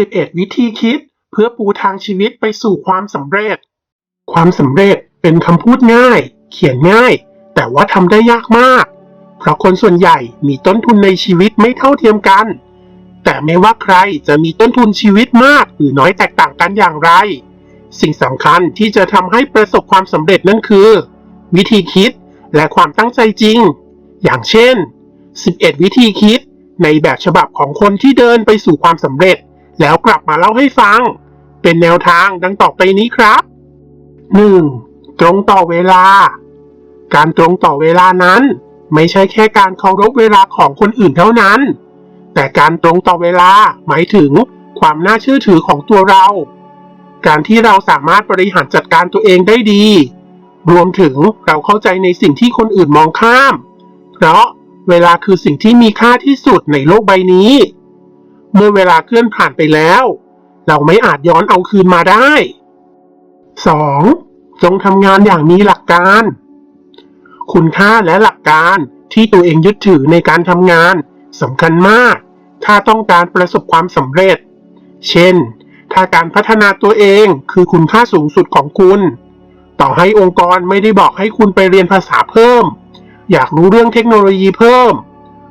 11 วิธีคิด เพื่อปูทางชีวิตไปสู่ความสำเร็จ ความสำเร็จเป็นคำพูดง่าย เขียนง่าย แต่ว่าทำได้ยากมาก เพราะคนส่วนใหญ่มีต้นทุนในชีวิตไม่เท่าเทียมกัน แต่ไม่ว่าใครจะมีต้นทุนชีวิตมากหรือน้อยแตกต่างกันอย่างไร สิ่งสำคัญที่จะทำให้ประสบความสำเร็จนั่นคือ วิธีคิดและความตั้งใจจริง อย่างเช่น 11 วิธีคิดในแบบฉบับของคนที่เดินไปสู่ความสำเร็จ แล้วกลับมาเล่าให้ฟัง เป็นแนวทางดังต่อไปนี้ครับ 1. ตรงต่อเวลา การตรงต่อเวลานั้น ไม่ใช่แค่การเคารพเวลาของคนอื่นเท่านั้น แต่การตรงต่อเวลาหมายถึงความน่าเชื่อถือของตัวเรา การที่เราสามารถบริหารจัดการตัวเองได้ดี รวมถึงเราเข้าใจในสิ่งที่คนอื่นมองข้าม เพราะเวลาคือสิ่งที่มีค่าที่สุดในโลกใบนี้ เมื่อเวลาเคลื่อนผ่านไปแล้ว เราไม่อาจย้อนเอาคืนมาได้ 2. จงทำงานอย่างมีหลักการ คุณค่าและหลักการที่ตัวเองยึดถือในการทำงานสำคัญมาก ถ้าต้องการประสบความสำเร็จ เช่น ถ้าการพัฒนาตัวเองคือคุณค่าสูงสุดของคุณ ต่อให้องค์กรไม่ได้บอกให้คุณไปเรียนภาษาเพิ่ม อยากรู้เรื่องเทคโนโลยีเพิ่ม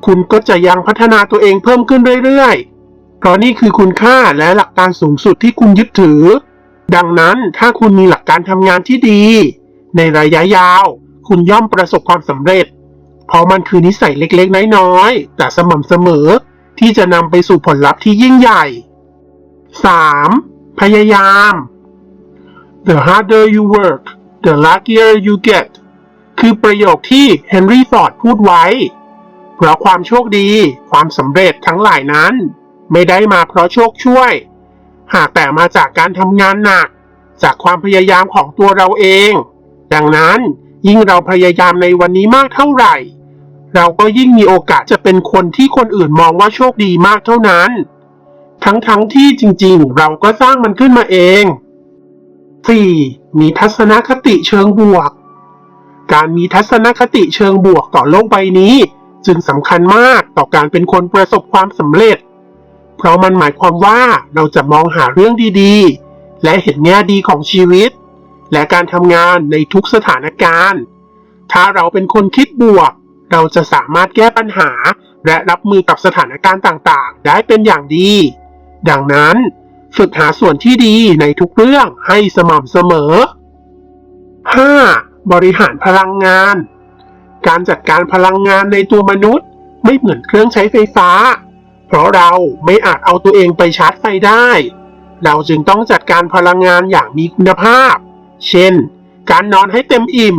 คุณก็จะยังพัฒนาตัวเองเพิ่มขึ้นเรื่อยๆ เพราะนี่คือคุณค่าและหลักการสูงสุดที่คุณยึดถือ ดังนั้นถ้าคุณมีหลักการทำงานที่ดี ในระยะยาว คุณย่อมประสบความสำเร็จ เพราะมันคือนิสัยเล็กๆ น้อยๆ แต่สม่ำเสมอ ที่จะนำไปสู่ผลลัพธ์ที่ยิ่งใหญ่ 3. พยายาม The harder you work the luckier you get คือประโยคที่เฮนรี่ฟอร์ดพูดไว้ เพราะความโชคดี ความสำเร็จทั้งหลายนั้น ไม่ได้มาเพราะโชคช่วย หากแต่มาจากการทำงานหนัก จากความพยายามของตัวเราเอง ดังนั้นยิ่งเราพยายามในวันนี้มากเท่าไหร่ เราก็ยิ่งมีโอกาสจะเป็นคนที่คนอื่นมองว่าโชคดีมากเท่านั้น ทั้งๆทที่จริงๆ เราก็สร้างมันขึ้นมาเอง 4. มีทัศนคติเชิงบวก การมีทัศนคติเชิงบวกต่อโลกใบนี้ จึงสำคัญมากต่อการเป็นคนประสบความสำเร็จ เพราะมันหมายความว่าเราจะมองหาเรื่องดีๆ และเห็นแง่ดีของชีวิต และการทำงานในทุกสถานการณ์ ถ้าเราเป็นคนคิดบวก เราจะสามารถแก้ปัญหา และรับมือกับสถานการณ์ต่างๆ ได้เป็นอย่างดี ดังนั้น ฝึกหาส่วนที่ดีในทุกเรื่องให้สม่ำเสมอ 5. บริหารพลังงาน การจัดการพลังงานในตัวมนุษย์ ไม่เหมือนเครื่องใช้ไฟฟ้า เพราะเราไม่อาจเอาตัวเองไปชาร์จไฟได้ เราจึงต้องจัดการพลังงานอย่างมีคุณภาพ เช่น การนอนให้เต็มอิ่ม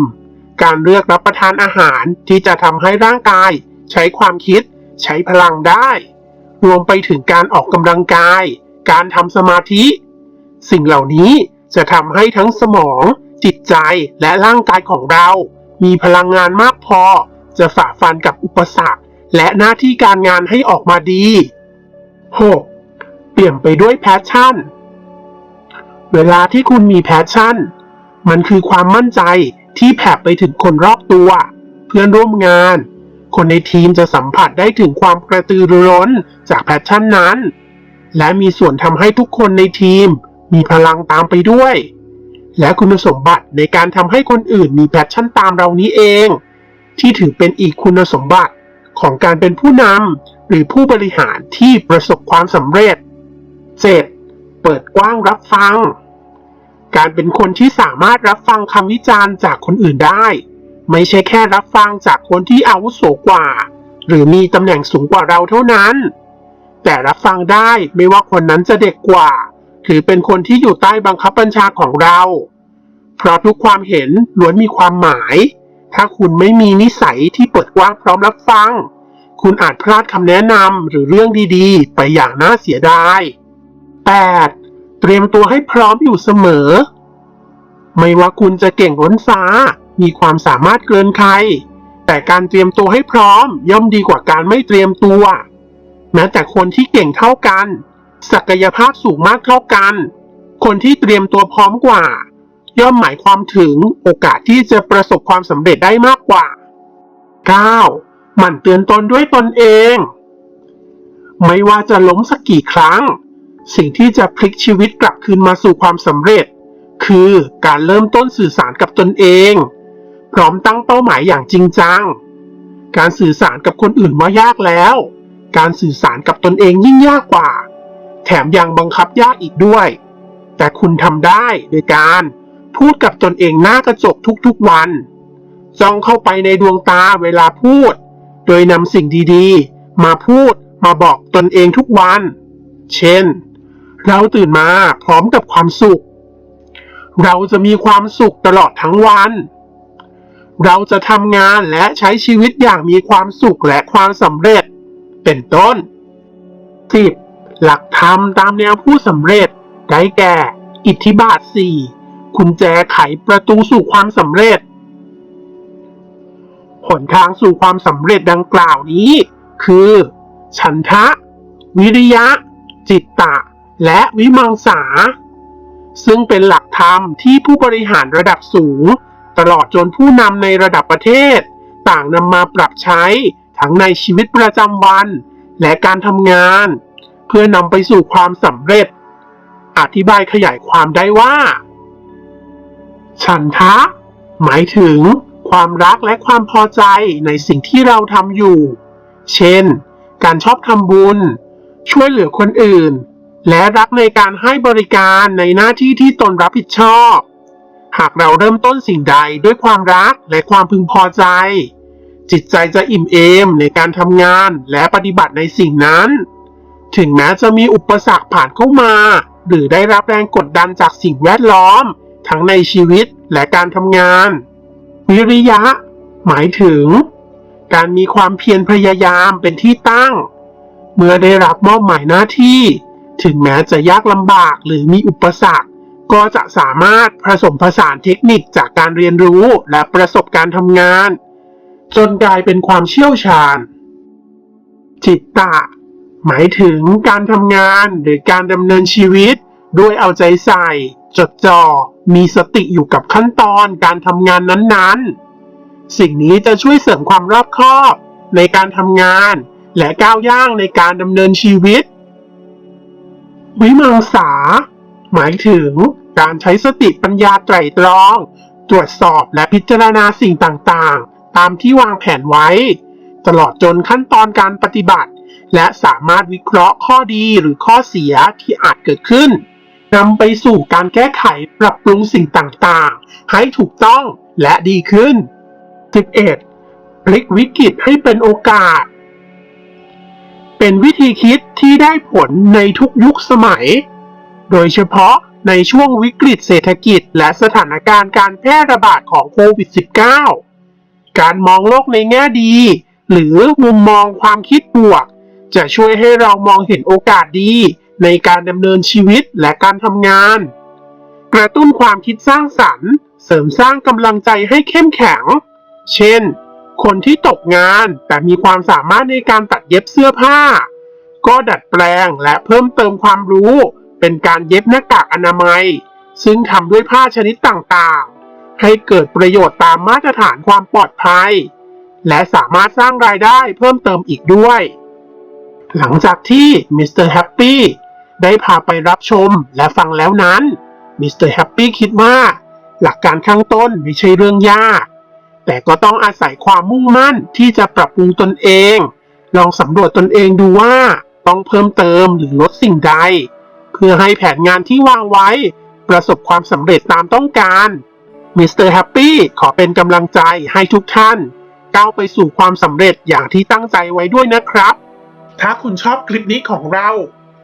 การเลือกรับประทานอาหารที่จะทำให้ร่างกาย ใช้ความคิด ใช้พลังได้ รวมไปถึงการออกกำลังกาย การทำสมาธิ สิ่งเหล่านี้จะทำให้ทั้งสมอง จิตใจและร่างกายของเรา มีพลังงานมากพอ จะฝ่าฟันกับอุปสรรค และหน้าที่การงานให้ออกมาดี 6. เปลี่ยนไปด้วยแพชชั่น เวลาที่คุณมีแพชชั่น มันคือความมั่นใจที่แผ่ไปถึงคนรอบตัว เพื่อนร่วมงาน คนในทีมจะสัมผัสได้ถึงความกระตือรือร้นจากแพชชั่นนั้น และมีส่วนทำให้ทุกคนในทีมมีพลังตามไปด้วย และคุณสมบัติในการทำให้คนอื่นมีแพชชั่นตามเรานี้เอง ที่ถือเป็นอีกคุณสมบัติ ของการเป็นผู้นำหรือผู้บริหารที่ประสบความสำเร็จ 7. เปิดกว้างรับฟัง การเป็นคนที่สามารถรับฟังคำวิจารณ์จากคนอื่นได้ ไม่ใช่แค่รับฟังจากคนที่อาวุโสกว่า หรือมีตำแหน่งสูงกว่าเราเท่านั้น แต่รับฟังได้ไม่ว่าคนนั้นจะเด็กกว่า หรือเป็นคนที่อยู่ใต้บังคับบัญชาของเรา เพราะทุกความเห็นล้วนมีความหมาย ถ้าคุณไม่มีนิสัยที่เปิดกว้างพร้อมรับฟัง คุณอาจพลาดคำแนะนำหรือเรื่องดีๆ ไปอย่างน่าเสียดาย 8. เตรียมตัวให้พร้อมอยู่เสมอ ไม่ว่าคุณจะเก่งล้นฟ้า มีความสามารถเกินใคร แต่การเตรียมตัวให้พร้อมย่อมดีกว่าการไม่เตรียมตัว แม้แต่คนที่เก่งเท่ากัน ศักยภาพสูงมากเท่ากัน คนที่เตรียมตัวพร้อมกว่า ย่อมหมายความถึงโอกาสที่จะประสบความสำเร็จได้มากกว่า 9. หมั่นเตือนตนด้วยตนเอง ไม่ว่าจะล้มสักกี่ครั้ง สิ่งที่จะพลิกชีวิตกลับคืนมาสู่ความสำเร็จ คือการเริ่มต้นสื่อสารกับตนเอง พร้อมตั้งเป้าหมายอย่างจริงจัง การสื่อสารกับคนอื่นว่ายากแล้ว การสื่อสารกับตนเองยิ่งยากกว่า แถมยังบังคับยากอีกด้วย แต่คุณทำได้โดยการพูดกับตนเองหน้ากระจกทุกๆวัน จ้องเข้าไปในดวงตาเวลาพูด โดยนำสิ่งดีๆ มาพูดมาบอกตนเองทุกวัน เช่น เราตื่นมาพร้อมกับความสุข เราจะมีความสุขตลอดทั้งวัน เราจะทำงานและใช้ชีวิตอย่างมีความสุขและความสำเร็จ เป็นต้น 10. หลักธรรมตามแนวผู้สำเร็จ ได้แก่ อิทธิบาท 4 คุณแจไขประตูสู่ความสำเร็จ หนทางสู่ความสำเร็จดังกล่าวนี้ คือ ฉันทะ วิริยะ จิตตะ และวิมังสา ซึ่งเป็นหลักธรรมที่ผู้บริหารระดับสูง ตลอดจนผู้นำในระดับประเทศ ต่างนำมาปรับใช้ทั้งในชีวิตประจำวัน และการทำงาน เพื่อนำไปสู่ความสำเร็จ อธิบายขยายความได้ว่า ฉันทะ หมายถึง ความรักและความพอใจในสิ่งที่เราทำอยู่ เช่น การชอบทำบุญ ช่วยเหลือคนอื่น และรักในการให้บริการในหน้าที่ที่ตนรับผิดชอบ หากเราเริ่มต้นสิ่งใดด้วยความรักและความพึงพอใจ จิตใจจะอิ่มเอมในการทำงานและปฏิบัติในสิ่งนั้น ถึงแม้จะมีอุปสรรคผ่านเข้ามา หรือได้รับแรงกดดันจากสิ่งแวดล้อม ทั้งในชีวิตและการทำงาน วิริยะ หมายถึง การมีความเพียรพยายามเป็นที่ตั้ง เมื่อได้รับมอบหมายหน้าที่ ถึงแม้จะยากลำบากหรือมีอุปสรรค ก็จะสามารถผสมผสานเทคนิคจากการเรียนรู้และประสบการณ์ทำงาน จนกลายเป็นความเชี่ยวชาญ จิตตะ หมายถึงการทำงานหรือการดำเนินชีวิต ด้วยเอาใจใส่ จดจ่อมีสติอยู่กับขั้นตอนการทำงานนั้นๆ สิ่งนี้จะช่วยเสริมความรอบคอบในการทำงาน และก้าวย่างในการดำเนินชีวิต วิมังสา หมายถึงการใช้สติปัญญาไตร่ตรอง ตรวจสอบและพิจารณาสิ่งต่างๆ ตามที่วางแผนไว้ ตลอดจนขั้นตอนการปฏิบัติ และสามารถวิเคราะห์ข้อดีหรือข้อเสียที่อาจเกิดขึ้น นำไปสู่การแก้ไขปรับปรุงสิ่งต่างๆ ให้ถูกต้องและดีขึ้น 11. พลิกวิกฤตให้เป็นโอกาส เป็นวิธีคิดที่ได้ผลในทุกยุคสมัย โดยเฉพาะในช่วงวิกฤตเศรษฐกิจ และสถานการณ์การแพร่ระบาดของโควิด -19 การมองโลกในแง่ดี หรือมุมมองความคิดบวก จะช่วยให้เรามองเห็นโอกาสดี ในการดำเนินชีวิตและการทำงาน กระตุ้นความคิดสร้างสรรค์ เสริมสร้างกำลังใจให้เข้มแข็ง เช่น คนที่ตกงานแต่มีความสามารถในการตัดเย็บเสื้อผ้า ก็ดัดแปลงและเพิ่มเติมความรู้ เป็นการเย็บหน้ากากอนามัย ซึ่งทำด้วยผ้าชนิดต่างๆ ให้เกิดประโยชน์ตามมาตรฐานความปลอดภัย และสามารถสร้างรายได้เพิ่มเติมอีกด้วยหลังจากที่มิสเตอร์แฮปปี้ ได้พาไปรับชมและฟังแล้วนั้นมิสเตอร์แฮปปี้คิดว่า หลักการข้างต้นไม่ใช่เรื่องยาก แต่ก็ต้องอาศัยความมุ่งมั่นที่จะปรับปรุงตนเอง ลองสำรวจตนเองดูว่าต้องเพิ่มเติมหรือลดสิ่งใด เพื่อให้แผนงานที่วางไว้ ประสบความสำเร็จตามต้องการมิสเตอร์แฮปปี้ขอเป็นกำลังใจให้ทุกท่าน ก้าวไปสู่ความสำเร็จอย่างที่ตั้งใจไว้ด้วยนะครับ ถ้าคุณชอบคลิปนี้ของเรา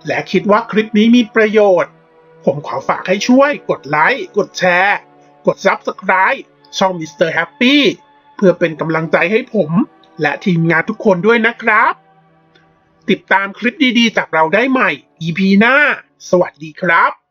และคิดว่าคลิปนี้มีประโยชน์ ผมขอฝากให้ช่วยกดไลค์ กดแชร์ กด Subscribe ช่อง Mr. Happy เพื่อเป็นกำลังใจให้ผม และทีมงานทุกคนด้วยนะครับ ติดตามคลิปดีๆ จากเราได้ใหม่ EP หน้า สวัสดีครับ